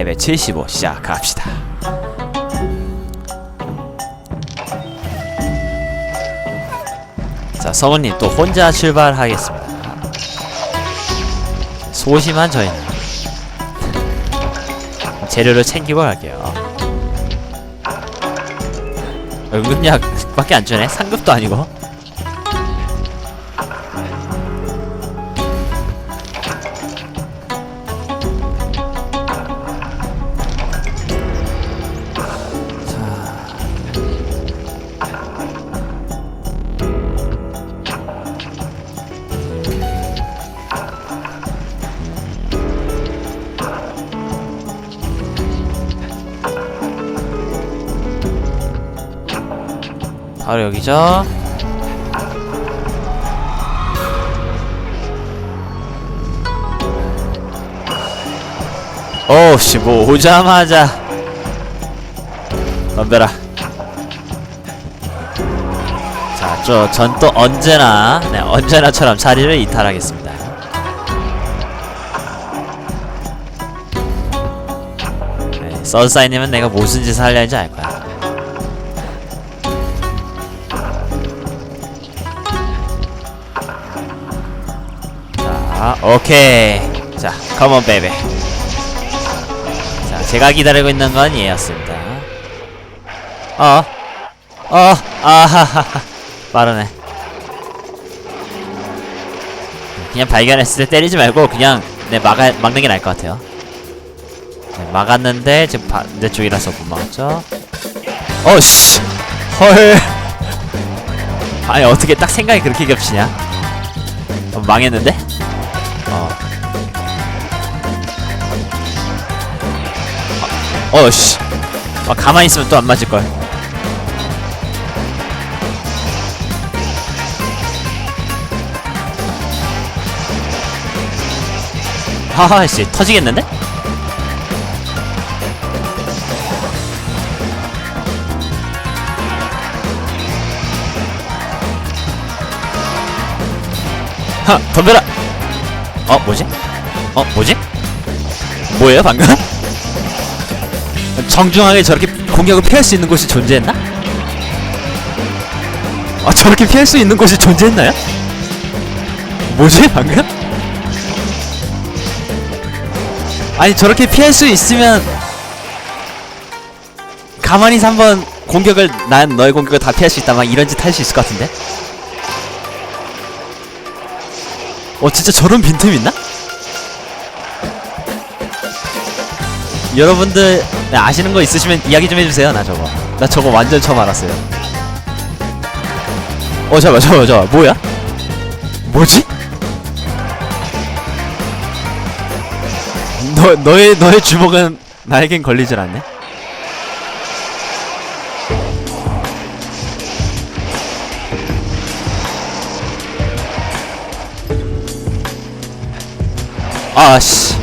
레벨 75 시작합시다. 자, 성우님 또 혼자 출발하겠습니다. 소심한 저희는 재료를 챙기고 갈게요. 응급약밖에 안 주네? 상급도 아니고. 바로 여기죠. 어우씨 뭐 오자마자. 덤벼라. 자저 전 또 언제나 네 언제나처럼 자리를 이탈하겠습니다. 네, 선사이님은 내가 무슨 짓을 하려 했는지 알 거야 자, 오케이. 자, 컴온 베이비. 자, 제가 기다리고 있는 건 얘였습니다. 어, 어, 아하하하. 빠르네. 그냥 발견했을 때 때리지 말고 그냥 네 막아 막는 게 나을 것 같아요. 네, 막았는데 지금 반대 쪽이라서 못 막았죠. 어씨, 헐. 아니 어떻게 딱 생각이 그렇게 겹치냐? 어, 망했는데? 어. 어, 어씨. 아, 가만히 있으면 또 안 맞을 걸. 하하 씨 터지겠는데? 하 덤벼라. 어 뭐지? 어 뭐지? 뭐예요 방금? 정중하게 저렇게 공격을 피할 수 있는 곳이 존재했나? 아 저렇게 피할 수 있는 곳이 존재했나요? 뭐지 방금? 아니 저렇게 피할 수 있으면 가만히서 한번 공격을 난 너의 공격을 다 피할 수 있다 막 이런 짓 할 수 있을 것 같은데? 어 진짜 저런 빈틈 있나? 여러분들 네, 아시는 거 있으시면 이야기 좀 해주세요 나 저거 나 저거 완전 처음 알았어요 어 잠깐만 잠깐만 잠깐만 뭐야? 뭐지? 너, 너의 너의 주먹은 나에겐 걸리질 않네 아씨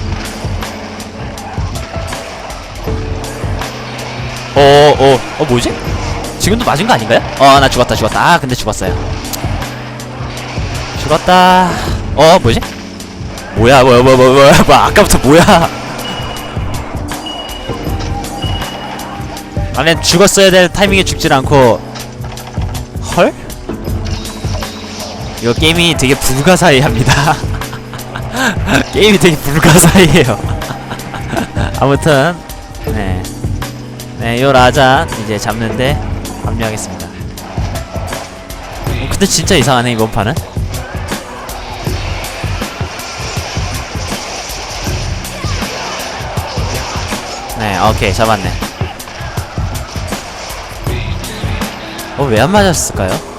어, 어, 어, 뭐지? 지금도 맞은 거 아닌가요? 어, 나 죽었다, 죽었다. 아, 근데 죽었어요. 죽었다. 어, 뭐지? 뭐야, 뭐야, 뭐야, 뭐야, 뭐야, 뭐야, 아까부터 뭐야? 아니, 죽었어야 될 타이밍에 죽질 않고, 헐? 이거 게임이 되게 불가사의합니다. 게임이 되게 불가사의해요. 아무튼, 네. 네, 요 라자 이제 잡는데 합류하겠습니다. 어, 근데 진짜 이상하네 이번 판은. 네, 오케이 잡았네. 어, 왜 안 맞았을까요?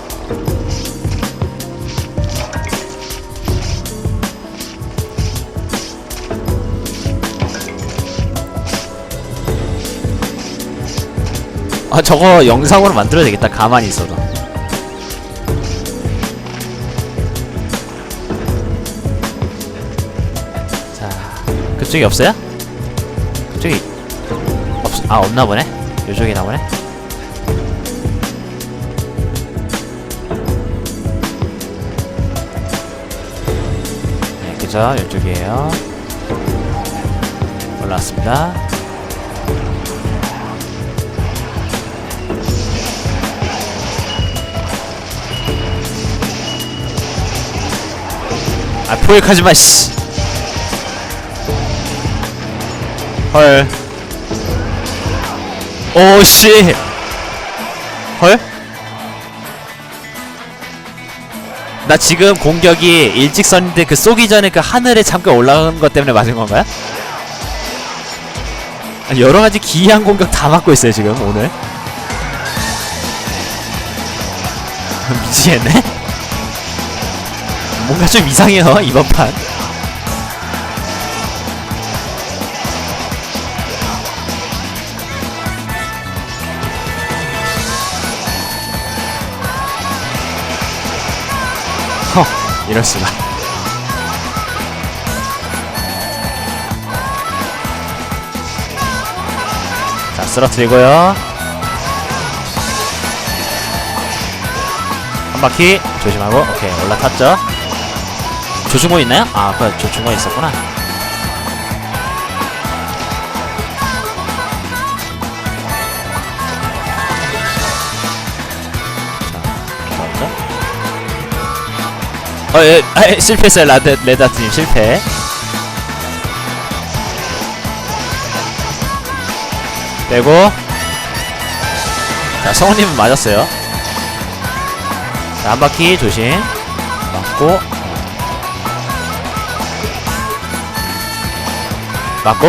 아 저거 영상으로 만들어야 되겠다 가만히 있어도 자 그쪽이 없어요? 그쪽이 없.. 아 없나 보네? 요쪽이 나 보네? 네 그죠 요쪽이에요 올라왔습니다 아 포획하지 마 씨. 헐. 오 씨. 헐? 나 지금 공격이 일직선인데 그 쏘기 전에 그 하늘에 잠깐 올라간 것 때문에 맞은 건가요? 아, 여러 가지 기이한 공격 다 맞고 있어요 지금 오늘. 미치겠네. 뭔가 좀 이상해요 이번 판. 허, 이럴 수가. 자, 쓰러뜨리고요. 한 바퀴 조심하고 오케이 올라탔죠. 조준고 있나요? 아, 그 조준고 있었구나. 어, 예, 아, 예, 실패했어요, 라드, 레다트님 실패. 빼고. 자, 성우님은 맞았어요. 자, 한 바퀴 조심. 맞고. 맞고.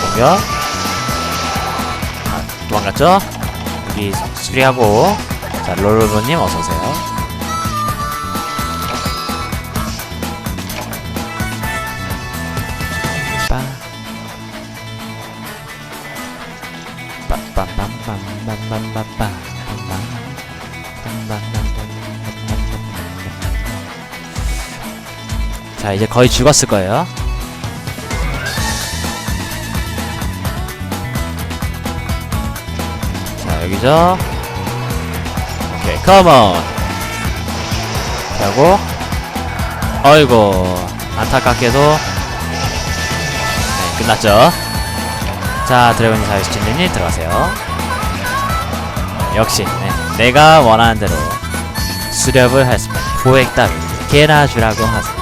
공격. 도망갔죠? 여기 수리하고 자 롤러버님 어서오세요 빠 빰빰빰빰빰빰빰빰빰 자 이제 거의 죽었을 거예요. 자 여기죠. 오케이 컴온 하고 어이구 안타깝게도 네 끝났죠. 자 드래곤이 사이스친님이 들어가세요. 역시 네, 내가 원하는 대로 수렵을 했습니다 포획 따위 개나 주라고 하세요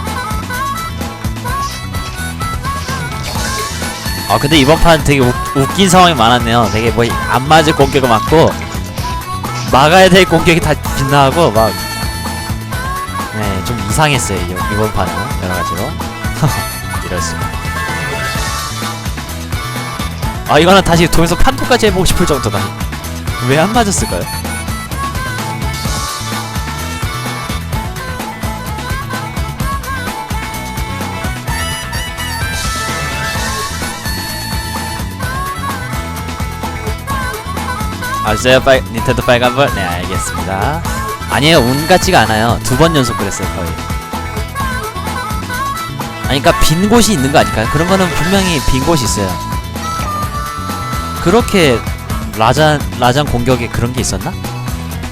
아 근데 이번 판 되게 웃, 웃긴 상황이 많았네요. 되게 뭐 안 맞을 공격을 맞고 막아야 될 공격이 다 빗나가고 막 네, 좀 이상했어요 이, 이번 판은. 여러 가지로. 이럴 수가 아 이거는 다시 동에서 판도까지 해보고 싶을 정도다. 왜 안 맞았을까요? 아세요 빨 닌텐도 빨간불? 네 알겠습니다 아니에요 운 같지가 않아요 두 번 연속 그랬어요 거의 아니 그니까 빈 곳이 있는 거 아닐까요? 그런 거는 분명히 빈 곳이 있어요 그렇게 라잔 라잔 공격에 그런 게 있었나?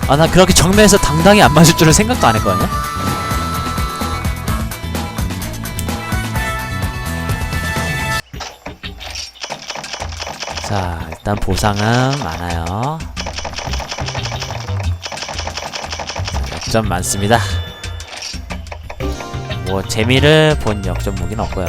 아 나 그렇게 정면에서 당당히 안 맞을 줄은 생각도 안 했거든요 자 일단 보상은 많아요. 자, 역전 많습니다. 뭐 재미를 본 역전 무기는 없고요